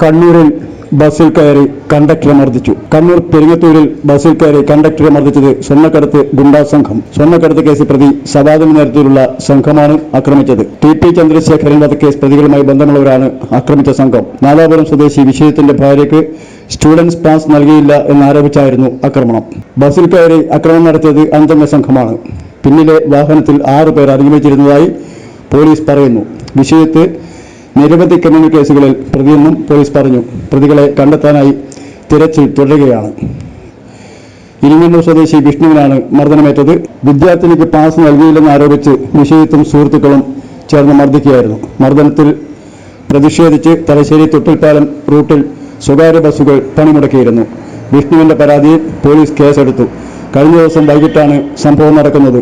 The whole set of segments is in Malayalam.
കണ്ണൂരിൽ ബസ്സിൽ കയറി കണ്ടക്ടറെ മർദ്ദിച്ചു. കണ്ണൂർ പെരിങ്ങത്തൂരിൽ ബസ്സിൽ കയറി കണ്ടക്ടറെ മർദ്ദിച്ചത് സ്വർണക്കടത്ത് ഗുണ്ടാ സംഘം. സ്വർണക്കടത്ത് കേസ് പ്രതി സവാദിന നേതൃത്വത്തിലുള്ള സംഘമാണ് ആക്രമിച്ചത്. ടി പി ചന്ദ്രശേഖരൻ വധക്കേസ് പ്രതികളുമായി ബന്ധമുള്ളവരാണ് ആക്രമിച്ച സംഘം. നാദാപുരം സ്വദേശി വിഷയത്തിന്റെ ഭാര്യയ്ക്ക് സ്റ്റുഡൻസ് പാസ് നൽകിയില്ല എന്നാരോപിച്ചായിരുന്നു ആക്രമണം. ബസ്സിൽ കയറി ആക്രമണം നടത്തിയത് അഞ്ചംഗ സംഘമാണ്. പിന്നിലെ വാഹനത്തിൽ ആറു പേർ അധിഗമിച്ചിരുന്നതായി പോലീസ് പറയുന്നു. വിഷയത്ത് നിരവധി ക്രിമിനൽ കേസുകളിൽ പ്രതിയെന്നും പോലീസ് പറഞ്ഞു. പ്രതികളെ കണ്ടെത്താനായി തിരച്ചിൽ തുടരുകയാണ്. ഇരിങ്ങണ്ണൂർ സ്വദേശി വിഷ്ണുവിനാണ് മർദ്ദനമേറ്റത്. വിദ്യാർത്ഥിനിക്ക് പാസ് നൽകിയില്ലെന്ന് ആരോപിച്ച് നിഷേധിത്തും സുഹൃത്തുക്കളും ചേർന്ന് മർദ്ദിക്കുകയായിരുന്നു. മർദ്ദനത്തിൽ പ്രതിഷേധിച്ച് തലശ്ശേരി തൊട്ടിൽപ്പാലം റൂട്ടിൽ സ്വകാര്യ ബസ്സുകൾ പണിമുടക്കിയിരുന്നു. വിഷ്ണുവിന്റെ പരാതിയിൽ പോലീസ് കേസെടുത്തു. കഴിഞ്ഞ ദിവസം വൈകിട്ടാണ് സംഭവം നടക്കുന്നത്.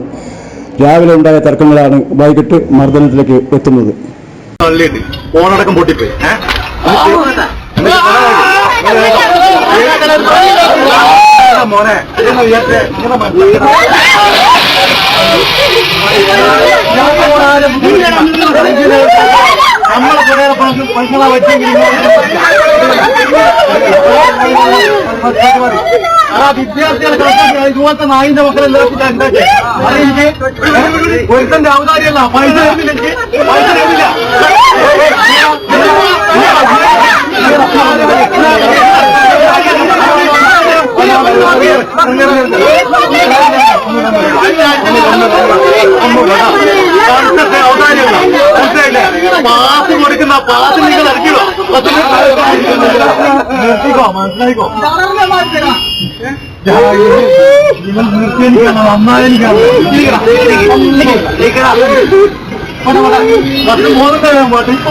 രാവിലെ ഉണ്ടായ തർക്കങ്ങളാണ് വൈകിട്ട് മർദ്ദനത്തിലേക്ക് എത്തുന്നത്. ഫോണടക്കം പൊട്ടിപ്പോയി മോനെ. നമ്മളെ കുറെ പൈസ വെച്ചെങ്കിൽ ആ വിദ്യാർത്ഥികളെ കണക്കാക്കി ഇതുപോലത്തെ നായിന്റെ മക്കളെ ഉണ്ടാക്കി ഒരുത്തന്റെ അവതാരിയല്ല പൈസ തരുന്നില്ലെങ്കിൽ പൈസ തരുന്നില്ല പാസ് കൊടുക്കുന്ന പാസ് നിങ്ങൾ ഇറക്കിയോ നിർത്തിക്കോ മനസ്സിലായിക്കോ ഇവൻ നിർത്തിയിരിക്കണം നന്നായിരിക്കണം പത്ത് മൂന്നത്തെ പോട്ടെ ഇപ്പൊ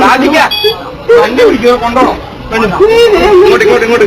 രാജിക്ക വണ്ടി പിടിക്കുക കൊണ്ടോണം ഇങ്ങോട്ട് ഇങ്ങോട്ട് ഇങ്ങോട്ട്.